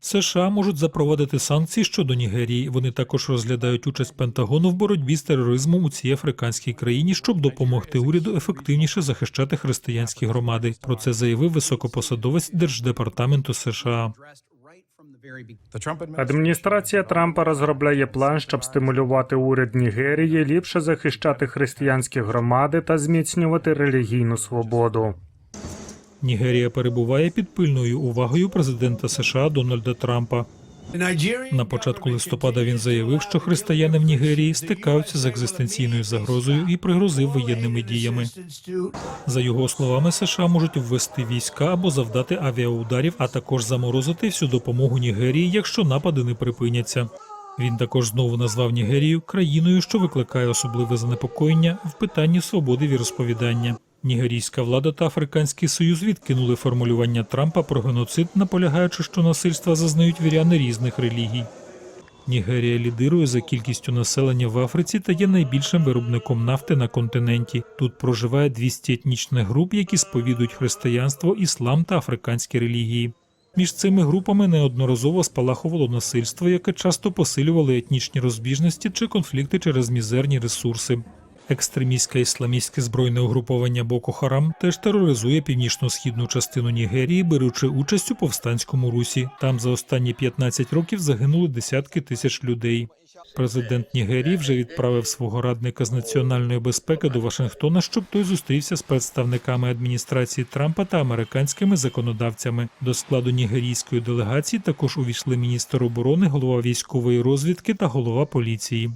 США можуть запровадити санкції щодо Нігерії. Вони також розглядають участь Пентагону в боротьбі з тероризмом у цій африканській країні, щоб допомогти уряду ефективніше захищати християнські громади. Про це заявив високопосадовець Держдепартаменту США. Адміністрація Трампа розробляє план, щоб стимулювати уряд Нігерії ліпше захищати християнські громади та зміцнювати релігійну свободу. Нігерія перебуває під пильною увагою президента США Дональда Трампа. На початку листопада він заявив, що християни в Нігерії стикаються з екзистенційною загрозою і пригрозив воєнними діями. За його словами, США можуть ввести війська або завдати авіаударів, а також заморозити всю допомогу Нігерії, якщо напади не припиняться. Він також знову назвав Нігерію країною, що викликає особливе занепокоєння в питанні свободи віросповідання. Нігерійська влада та Африканський Союз відкинули формулювання Трампа про геноцид, наполягаючи, що насильства зазнають віряни різних релігій. Нігерія лідирує за кількістю населення в Африці та є найбільшим виробником нафти на континенті. Тут проживає 200 етнічних груп, які сповідують християнство, іслам та африканські релігії. Між цими групами неодноразово спалахувало насильство, яке часто посилювало етнічні розбіжності чи конфлікти через мізерні ресурси. Екстремістське ісламістське збройне угруповання Боко Харам теж тероризує північно-східну частину Нігерії, беручи участь у повстанському русі. Там за останні 15 років загинули десятки тисяч людей. Президент Нігерії вже відправив свого радника з національної безпеки до Вашингтона, щоб той зустрівся з представниками адміністрації Трампа та американськими законодавцями. До складу нігерійської делегації також увійшли міністр оборони, голова військової розвідки та голова поліції.